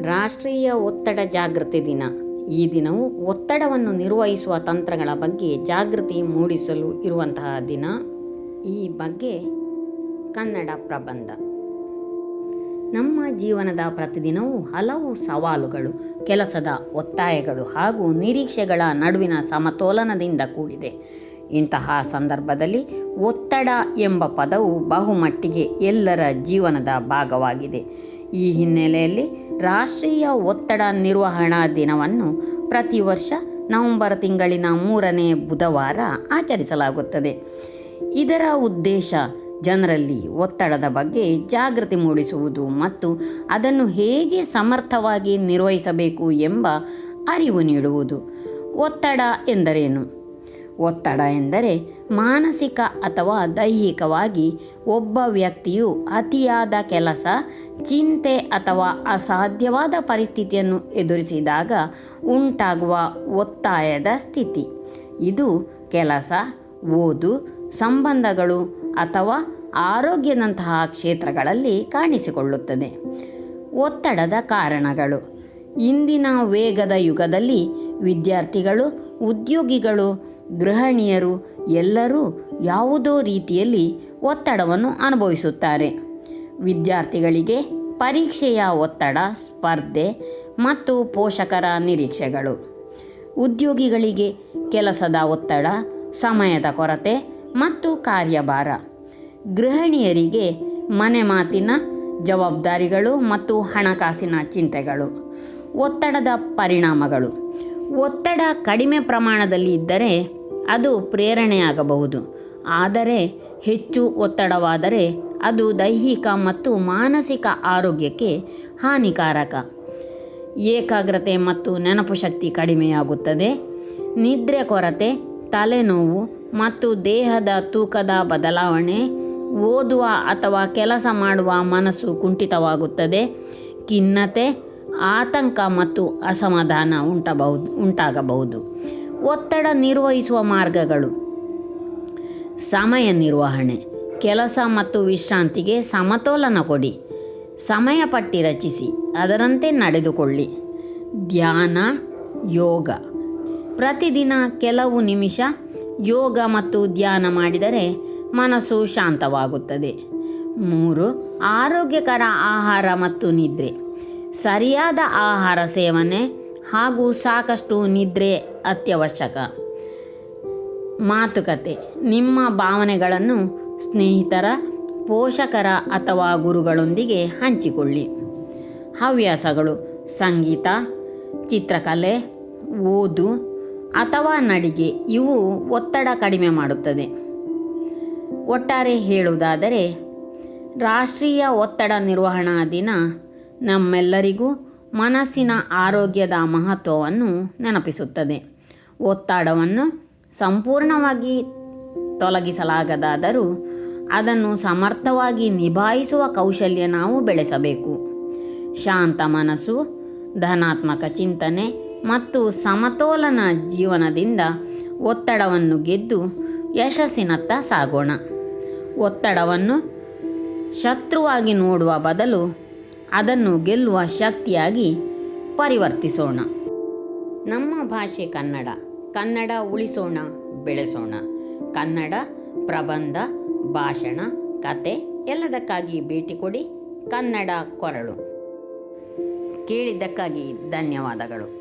ರಾಷ್ಟ್ರೀಯ ಒತ್ತಡ ಜಾಗೃತಿ ದಿನ. ಈ ದಿನವು ಒತ್ತಡವನ್ನು ನಿರ್ವಹಿಸುವ ತಂತ್ರಗಳ ಬಗ್ಗೆ ಜಾಗೃತಿ ಮೂಡಿಸಲು ಇರುವಂತಹ ದಿನ. ಈ ಬಗ್ಗೆ ಕನ್ನಡ ಪ್ರಬಂಧ. ನಮ್ಮ ಜೀವನದ ಪ್ರತಿದಿನವೂ ಹಲವು ಸವಾಲುಗಳು, ಕೆಲಸದ ಒತ್ತಾಯಗಳು ಹಾಗೂ ನಿರೀಕ್ಷೆಗಳ ನಡುವಿನ ಸಮತೋಲನದಿಂದ ಕೂಡಿದೆ. ಇಂತಹ ಸಂದರ್ಭದಲ್ಲಿ ಒತ್ತಡ ಎಂಬ ಪದವು ಬಹುಮಟ್ಟಿಗೆ ಎಲ್ಲರ ಜೀವನದ ಭಾಗವಾಗಿದೆ. ಈ ಹಿನ್ನೆಲೆಯಲ್ಲಿ ರಾಷ್ಟ್ರೀಯ ಒತ್ತಡ ನಿರ್ವಹಣಾ ದಿನವನ್ನು ಪ್ರತಿ ವರ್ಷ ನವೆಂಬರ್ ತಿಂಗಳಿನ ಮೂರನೇ ಬುಧವಾರ ಆಚರಿಸಲಾಗುತ್ತದೆ. ಇದರ ಉದ್ದೇಶ ಜನರಲ್ಲಿ ಒತ್ತಡದ ಬಗ್ಗೆ ಜಾಗೃತಿ ಮೂಡಿಸುವುದು ಮತ್ತು ಅದನ್ನು ಹೇಗೆ ಸಮರ್ಥವಾಗಿ ನಿರ್ವಹಿಸಬೇಕು ಎಂಬ ಅರಿವು ನೀಡುವುದು. ಒತ್ತಡ ಎಂದರೇನು? ಒತ್ತಡ ಎಂದರೆ ಮಾನಸಿಕ ಅಥವಾ ದೈಹಿಕವಾಗಿ ಒಬ್ಬ ವ್ಯಕ್ತಿಯು ಅತಿಯಾದ ಕೆಲಸ ಚಿಂತೆ ಅಥವಾ ಅಸಾಧ್ಯವಾದ ಪರಿಸ್ಥಿತಿಯನ್ನು ಎದುರಿಸಿದಾಗ ಉಂಟಾಗುವ ಒತ್ತಾಯದ ಸ್ಥಿತಿ. ಇದು ಕೆಲಸ, ಓದು, ಸಂಬಂಧಗಳು ಅಥವಾ ಆರೋಗ್ಯದಂತಹ ಕ್ಷೇತ್ರಗಳಲ್ಲಿ ಕಾಣಿಸಿಕೊಳ್ಳುತ್ತದೆ. ಒತ್ತಡದ ಕಾರಣಗಳು. ಇಂದಿನ ವೇಗದ ಯುಗದಲ್ಲಿ ವಿದ್ಯಾರ್ಥಿಗಳು, ಉದ್ಯೋಗಿಗಳು, ಗೃಹಿಣಿಯರು ಎಲ್ಲರೂ ಯಾವುದೋ ರೀತಿಯಲ್ಲಿ ಒತ್ತಡವನ್ನು ಅನುಭವಿಸುತ್ತಾರೆ. ವಿದ್ಯಾರ್ಥಿಗಳಿಗೆ ಪರೀಕ್ಷೆಯ ಒತ್ತಡ, ಸ್ಪರ್ಧೆ ಮತ್ತು ಪೋಷಕರ ನಿರೀಕ್ಷೆಗಳು. ಉದ್ಯೋಗಿಗಳಿಗೆ ಕೆಲಸದ ಒತ್ತಡ, ಸಮಯದ ಕೊರತೆ ಮತ್ತು ಕಾರ್ಯಭಾರ. ಗೃಹಿಣಿಯರಿಗೆ ಮನೆ ಮಾತಿನ ಜವಾಬ್ದಾರಿಗಳು ಮತ್ತು ಹಣಕಾಸಿನ ಚಿಂತೆಗಳು. ಒತ್ತಡದ ಪರಿಣಾಮಗಳು. ಒತ್ತಡ ಕಡಿಮೆ ಪ್ರಮಾಣದಲ್ಲಿ ಇದ್ದರೆ ಅದು ಪ್ರೇರಣೆಯಾಗಬಹುದು. ಆದರೆ ಹೆಚ್ಚು ಒತ್ತಡವಾದರೆ ಅದು ದೈಹಿಕ ಮತ್ತು ಮಾನಸಿಕ ಆರೋಗ್ಯಕ್ಕೆ ಹಾನಿಕಾರಕ. ಏಕಾಗ್ರತೆ ಮತ್ತು ನೆನಪು ಶಕ್ತಿ ಕಡಿಮೆಯಾಗುತ್ತದೆ. ನಿದ್ರೆ ಕೊರತೆ, ತಲೆನೋವು ಮತ್ತು ದೇಹದ ತೂಕದ ಬದಲಾವಣೆ, ಓದುವ ಅಥವಾ ಕೆಲಸ ಮಾಡುವ ಮನಸ್ಸು ಕುಂಠಿತವಾಗುತ್ತದೆ. ಖಿನ್ನತೆ, ಆತಂಕ ಮತ್ತು ಅಸಮಾಧಾನ ಉಂಟಬಹುದು, ಉಂಟಾಗಬಹುದು. ಒತ್ತಡ ನಿರ್ವಹಿಸುವ ಮಾರ್ಗಗಳು. ಸಮಯ ನಿರ್ವಹಣೆ. ಕೆಲಸ ಮತ್ತು ವಿಶ್ರಾಂತಿಗೆ ಸಮತೋಲನ ಕೊಡಿ. ಸಮಯ ಪಟ್ಟಿ ರಚಿಸಿ, ಅದರಂತೆ ನಡೆದುಕೊಳ್ಳಿ. ಧ್ಯಾನ, ಯೋಗ. ಪ್ರತಿದಿನ ಕೆಲವು ನಿಮಿಷ ಯೋಗ ಮತ್ತು ಧ್ಯಾನ ಮಾಡಿದರೆ ಮನಸ್ಸು ಶಾಂತವಾಗುತ್ತದೆ. ಮೂರು, ಆರೋಗ್ಯಕರ ಆಹಾರ ಮತ್ತು ನಿದ್ರೆ. ಸರಿಯಾದ ಆಹಾರ ಸೇವನೆ ಹಾಗೂ ಸಾಕಷ್ಟು ನಿದ್ರೆ ಅತ್ಯವಶ್ಯಕ. ಮಾತುಕತೆ. ನಿಮ್ಮ ಭಾವನೆಗಳನ್ನು ಸ್ನೇಹಿತರ, ಪೋಷಕರ ಅಥವಾ ಗುರುಗಳೊಂದಿಗೆ ಹಂಚಿಕೊಳ್ಳಿ. ಹವ್ಯಾಸಗಳು, ಸಂಗೀತ, ಚಿತ್ರಕಲೆ, ಓದು ಅಥವಾ ನಡಿಗೆ, ಇವು ಒತ್ತಡ ಕಡಿಮೆ ಮಾಡುತ್ತದೆ. ಒಟ್ಟಾರೆ ಹೇಳುವುದಾದರೆ, ರಾಷ್ಟ್ರೀಯ ಒತ್ತಡ ನಿರ್ವಹಣಾ ದಿನ ನಮ್ಮೆಲ್ಲರಿಗೂ ಮನಸ್ಸಿನ ಆರೋಗ್ಯದ ಮಹತ್ವವನ್ನು ನೆನಪಿಸುತ್ತದೆ. ಒತ್ತಡವನ್ನು ಸಂಪೂರ್ಣವಾಗಿ ತೊಲಗಿಸಲಾಗದಾದರೂ ಅದನ್ನು ಸಮರ್ಥವಾಗಿ ನಿಭಾಯಿಸುವ ಕೌಶಲ್ಯ ನಾವು ಬೆಳೆಸಬೇಕು. ಶಾಂತ ಮನಸ್ಸು, ಧನಾತ್ಮಕ ಚಿಂತನೆ ಮತ್ತು ಸಮತೋಲನ ಜೀವನದಿಂದ ಒತ್ತಡವನ್ನು ಗೆದ್ದು ಯಶಸ್ಸಿನತ್ತ ಸಾಗೋಣ. ಒತ್ತಡವನ್ನು ಶತ್ರುವಾಗಿ ನೋಡುವ ಬದಲು ಅದನ್ನು ಗೆಲ್ಲುವ ಶಕ್ತಿಯಾಗಿ ಪರಿವರ್ತಿಸೋಣ. ನಮ್ಮ ಭಾಷೆ ಕನ್ನಡ. ಕನ್ನಡ ಉಳಿಸೋಣ, ಬೆಳೆಸೋಣ. ಕನ್ನಡ ಪ್ರಬಂಧ ಭಾಷಣ ಕತೆ ಎಲ್ಲದಕ್ಕಾಗಿ ಭೇಟಿ ಕೊಡಿ ಕನ್ನಡ ಕೊರಳು. ಕೇಳಿದ್ದಕ್ಕಾಗಿ ಧನ್ಯವಾದಗಳು.